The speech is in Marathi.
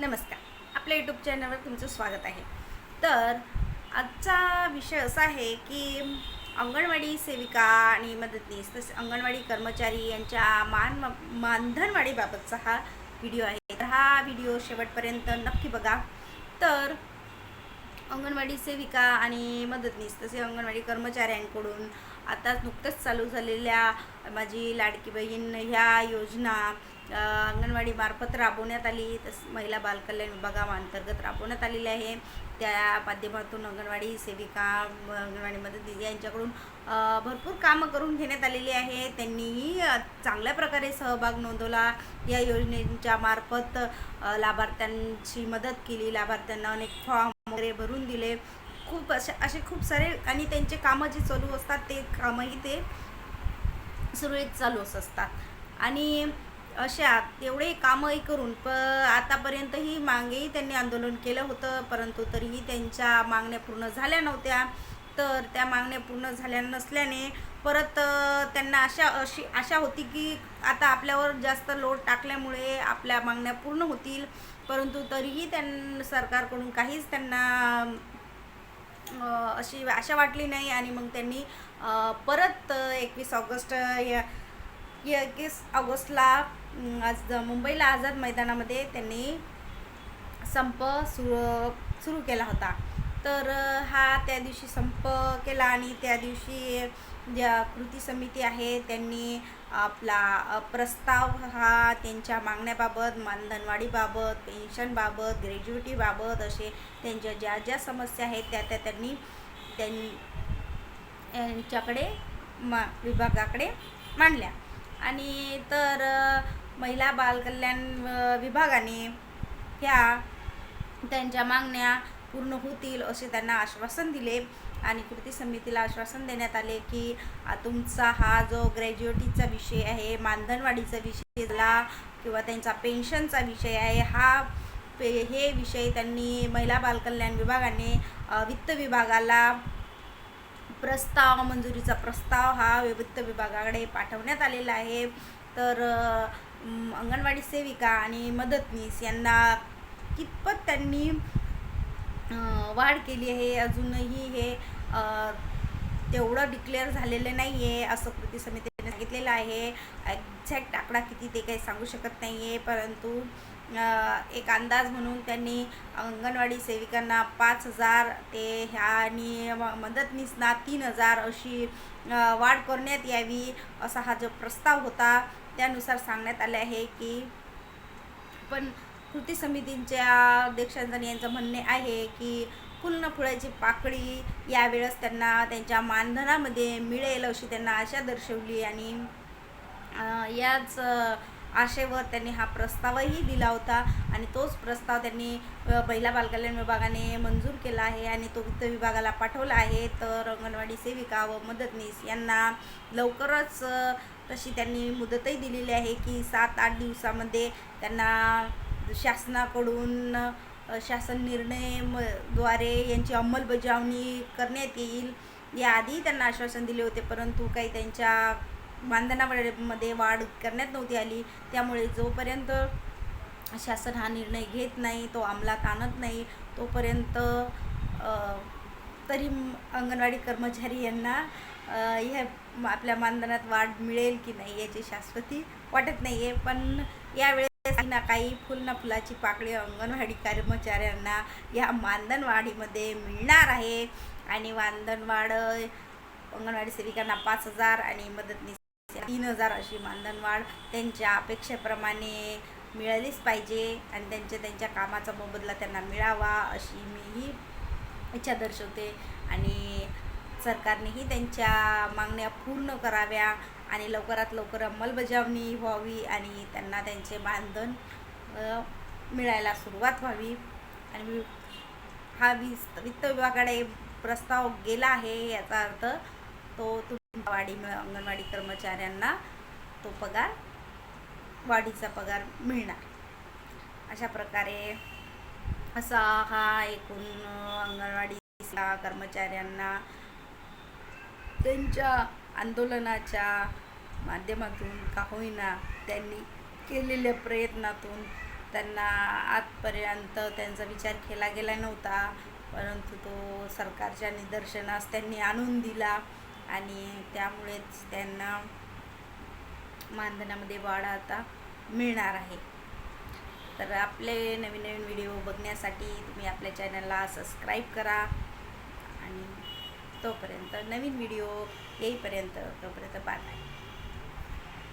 नमस्कार. आपल्या यूट्यूब चॅनलवर तुमचं स्वागत आहे. तर आजचा विषय असा आहे की अंगणवाडी सेविका आणि मदतनीस तसेच अंगणवाडी कर्मचारी यांच्या मान मानधनवाढीबाबतचा हा व्हिडिओ आहे. तर हा व्हिडिओ शेवटपर्यंत नक्की बघा. तर अंगणवाडी सेविका आणि मदतनीस तसे अंगणवाडी कर्मचाऱ्यांकडून आता नुकतंच चालू झालेल्या माझी लाडकी बहीण ह्या योजना अंगणवाडीमार्फत राबवण्यात आली. तस महिला बालकल्याण विभागाअंतर्गत राबवण्यात आलेली आहे. त्या माध्यमातून अंगणवाडी सेविका अंगणवाडीमध्ये दिदी यांच्याकडून भरपूर कामं करून घेण्यात आलेली आहे. त्यांनीही चांगल्या प्रकारे सहभाग नोंदवला. या योजनेच्या मार्फत लाभार्थ्यांची मदत केली. लाभार्थ्यांना अनेक फॉर्म वगैरे भरून दिले. खूप असे असे खूप सारे आणि त्यांचे कामं जे चालू असतात ते कामंही ते सुरळीत चालूच असतात. आणि अशा तेवढे कामंही करून प आतापर्यंतही मागेही त्यांनी आंदोलन केलं होतं परंतु तरीही त्यांच्या मागण्या पूर्ण झाल्या नव्हत्या. तर त्या मागण्या पूर्ण झाल्या नसल्याने परत त्यांना अशा अशी आशा होती की आता आपल्यावर जास्त लोड टाकल्यामुळे आपल्या मागण्या पूर्ण होतील. परंतु तरीही त्यां सरकारकडून काहीच त्यांना अशी आशा वाटली नाही आणि मग त्यांनी परत एकवीस ऑगस्ट या एकवीस ऑगस्टला आज मुंबईला आझाद मैदानामध्ये त्यांनी संप सुरू सुरू केला होता. तर हा त्या दिवशी संप केला आणि त्या दिवशी ज्या कृती समिती आहे त्यांनी आपला प्रस्ताव हा त्यांच्या मागण्याबाबत मानधनवाढीबाबत पेन्शनबाबत ग्रॅज्युएटीबाबत असे त्यांच्या ज्या ज्या समस्या आहेत त्या त्या त्यांनी त्यां यांच्याकडे मा विभागाकडे मांडल्या. आणि तर महिला बालकल्याण विभागाने ह्या त्यांच्या मागण्या पूर्ण होतील असे त्यांना आश्वासन दिले. आणि कृती समितीला आश्वासन देण्यात आले की तुमचा हा जो ग्रॅज्युएटीचा विषय आहे मानधनवाढीचा विषयला किंवा त्यांचा पेन्शनचा विषय आहे हा पे हे विषय त्यांनी महिला बालकल्याण विभागाने वित्त विभागाला प्रस्ताव मंजुरीचा प्रस्ताव हा वित्त विभागाकडे पाठवण्यात आलेला आहे. तर अंगणवाडी सेविका आणि मदतनीस यांना कितपत त्यांनी वाढ केली आहे अजूनही हे तेवढं डिक्लेअर झालेलं नाही आहे असं कृती समितीने सांगितलेलं आहे. एक्झॅक्ट आकडा किती ते काही सांगू शकत नाही आहे परंतु एक अंदाज म्हणून त्यांनी अंगणवाडी सेविकांना पाच हजार ते ह्या आणि मदतनीसना तीन हजार अशी वाढ करण्यात यावी असा हा जो प्रस्ताव होता त्यानुसार सांगण्यात आले आहे की पण कृती समितींच्या अध्यक्षांचं यांचं म्हणणे आहे की फुल फुलाची पाकळी यावेळेस त्यांना त्यांच्या मानधनामध्ये मिळेल अशी त्यांना आशा दर्शवली आणि याच आशेवर त्यांनी हा प्रस्तावही दिला होता आणि तोच प्रस्ताव त्यांनी महिला बालकल्याण विभागाने मंजूर केला आहे आणि तो वित्त विभागाला पाठवला आहे. तर अंगणवाडी सेविका व मदतनीस यांना लवकरच तशी त्यांनी मुदतही दिलेली आहे की सात आठ दिवसामध्ये त्यांना शासनाकडून शासन निर्णय म द्वारे यांची अंमलबजावणी करण्यात येईल याआधी त्यांना आश्वासन दिले होते. परंतु काही त्यांच्या मानधनामध्ये वाढ करण्यात नव्हती आली. त्यामुळे जोपर्यंत शासन हा निर्णय घेत नाही तो अंमलात आणत नाही तोपर्यंत तरी अंगणवाडी कर्मचारी यांना ह्या आपल्या मानधनात वाढ मिळेल की नाही याची शाश्वती वाटत नाही आहे पण यावेळेस काही ना काही फुल ना फुलाची पाकळी अंगणवाडी कर्मचाऱ्यांना या मानधनवाढीमध्ये मिळणार आहे. आणि मानधनवाढ अंगणवाडी सेविकांना पाच हजार आणि मदतनीस तीन हजार अशी मानधन वाढ त्यांच्या अपेक्षेप्रमाणे मिळालीच पाहिजे आणि त्यांच्या त्यांच्या कामाचा मोबदला त्यांना मिळावा अशी मीही इच्छा दर्शवते. आणि सरकारनेही त्यांच्या मागण्या पूर्ण कराव्या. आणि लवकरात लवकर अंमलबजावणी व्हावी आणि त्यांना त्यांचे मानधन मिळायला सुरुवात व्हावी. आणि हा वीस वित्त विभागाकडे प्रस्ताव गेला आहे याचा अर्थ तो तुमच्या वाढी अंगणवाडी कर्मचाऱ्यांना तो पगार वाढीचा पगार मिळणार. अशा प्रकारे असा हा एकूण अंगणवाडी कर्मचाऱ्यांना त्यांच्या आंदोलनाच्या माध्यमातून का होईना त्यांनी केलेल्या प्रयत्नातून त्यांना आजपर्यंत त्यांचा विचार केला गेला नव्हता. परंतु तो सरकारच्या निदर्शनास त्यांनी आणून दिला आणि त्यामुळेच त्यांना मानधनामध्ये वाढ आता मिळणार आहे. तर आपले नवीन नवीन व्हिडिओ बघण्यासाठी तुम्ही आपल्या चॅनलला सबस्क्राईब करा आणि तोपर्यंत नवीन व्हिडिओ येईपर्यंत तोपर्यंत बाय